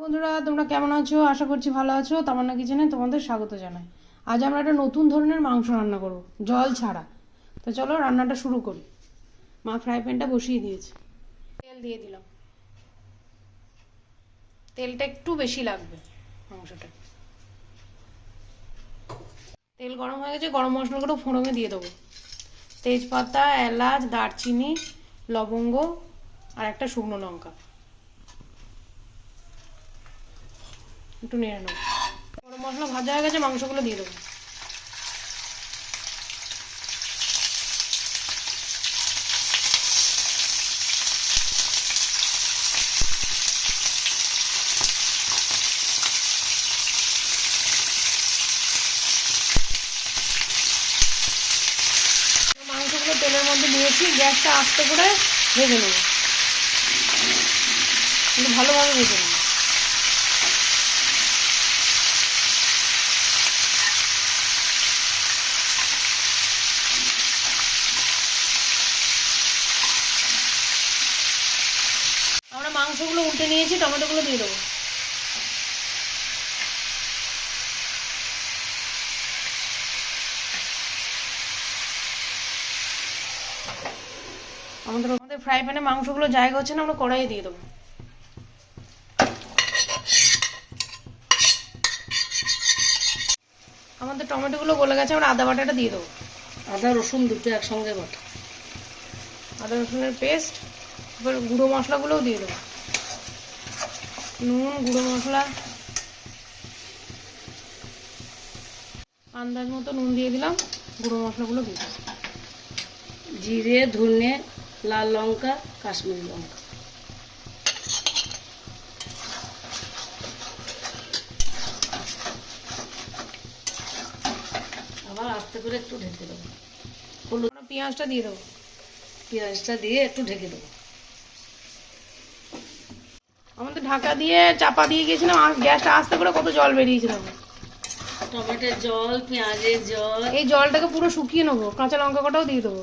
বন্ধুরা, তোমরা কেমন আছো? আশা করছি ভালো আছো। তামান্না কিচেনে তোমাদের স্বাগত জানাই। আজ আমরা একটা নতুন ধরনের মাংস রান্না করব, জল ছাড়া। তো চলো, রান্নাটা শুরু করি। মা ফ্রাই প্যানটা বসিয়ে দিয়েছে। তেল দিয়ে দিলাম। তেলটা একটু বেশি লাগবে মাংসটা। তেল গরম হয়ে গেছে, গরম মশলাগুলো ফোড়নে দিয়ে দেবো। তেজপাতা, এলাচ, দারচিনি, লবঙ্গ আর একটা শুকনো লঙ্কা। একটু নেড়ে নেব গরম মশলা ভাজা হয়ে গেছে, মাংসগুলো দিয়ে দেবো। মাংসগুলো তেলের মধ্যে দিয়েছি, গ্যাসটা আস্তে করে ভেজে নেব। কিন্তু ভালোভাবে ভেজে নেব আমরা মাংসগুলো উল্টে নিয়েছি টমেটোগুলো দিয়ে দেবো। আমাদের আমাদের ফ্রাই প্যানে মাংসগুলো জায়গা হচ্ছে না আমরা কড়াইয়ে দিয়ে দেবো। আমাদের টমেটোগুলো গলে গেছে আমরা আদা বাটাটা দিয়ে দেবো। আদা রসুন দুটো একসঙ্গে বাটা। আদা রসুনের পেস্ট এবার গুঁড়ো মশলাগুলোও দিয়ে দেবো। নুন গুঁড়ো মশলা। আন্দাজ মতো নুন দিয়ে দিলাম। গুঁড়ো মশলাগুলো দিয়ে জিরে ধনে লাল লঙ্কা কাশ্মীরি লঙ্কা। আবার আস্তে করে একটু ঢেকে দেবো। পেঁয়াজটা দিয়ে দেবো। পেঁয়াজটা দিয়ে একটু ঢেকে দেবো। আমাদের ঢাকা দিয়ে চাপা দিয়ে গেছিলাম আর গ্যাসটা আস্তে করে কত জল বেরিয়েছিল। টমেটোর জল পেঁয়াজের জল। এই জলটাকে পুরো শুকিয়ে নেব কাঁচা লঙ্কা কটাও দিয়ে দেবো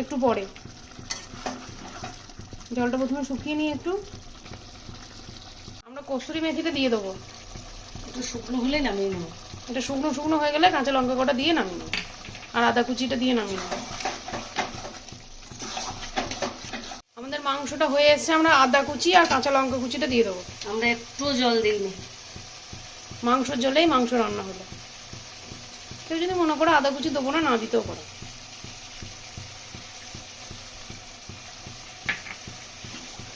একটু পরে। জলটা প্রথমে শুকিয়ে নিয়ে একটু আমরা কস্তুরি মেথিটা দিয়ে দেবো। একটু শুকনো হলে নামিয়ে নেব। এটা শুকনো শুকনো হয়ে গেলে কাঁচা লঙ্কা কটা দিয়ে নামিয়ে নেব আর আদা কুচিটা দিয়ে নামিয়ে নেব। আমাদের মাংসটা হয়ে এসছে আমরা আদা কুচি আর কাঁচা লঙ্কা কুচিটা দিয়ে দেবো। আমরা একটু জল দিইনি মাংসর জলেই মাংস রান্না হলো। কেউ যদি মনে করে আদা কুচি দেবো না না দিতেও পারে।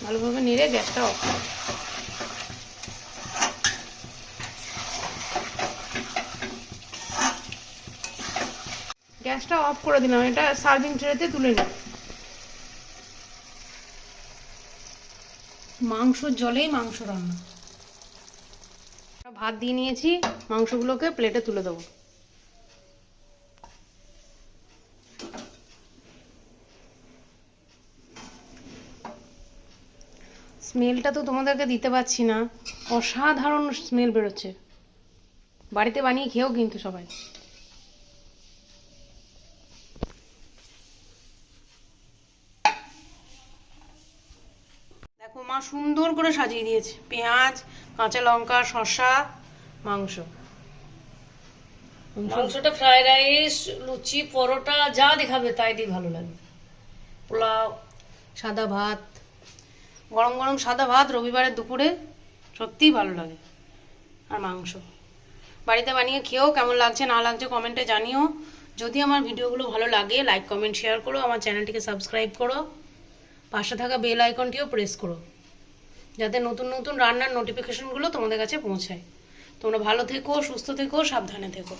ভালোভাবে নেড়ে গ্যাসটা অফ গ্যাসটা অফ করে দিলাম এটা সার্ভিং ট্রেতে তুলে নিই। মাংসর জলেই মাংস রান্না। ভাত দিয়ে নিয়েছি, মাংসগুলোকে প্লেটে তুলে দেবো। স্মেলটা তো তোমাদেরকে দিতে পারছি না। অসাধারণ স্মেল বেরোচ্ছে। বাড়িতে বানিয়ে খেয়েও কিন্তু সবাই দেখো মা সুন্দর করে সাজিয়ে দিয়েছে। পেঁয়াজ, কাঁচা লঙ্কা, শসা, মাংস। মাংসটা ফ্রাইড রাইস, লুচি, পরোটা, যা দেখাবে তাই দিয়ে ভালো লাগবে। পোলাও, সাদা ভাত। গরম গরম সাদা ভাত রবিবারের দুপুরে সত্যিই ভালো লাগে। আর মাংস। বাড়িতে বানিয়ে খেয়েও কেমন লাগছে না লাগছে কমেন্টে জানিও। যদি আমার ভিডিওগুলো ভালো লাগে লাইক কমেন্ট শেয়ার করো। আমার চ্যানেলটিকে সাবস্ক্রাইব করো। পাশে থাকা বেল আইকনটিও প্রেস করো। যাতে নতুন নতুন রান্নার নোটিফিকেশনগুলো তোমাদের কাছে পৌঁছায়। তোমরা ভালো থেকো, সুস্থ থেকো, সাবধানে থেকো।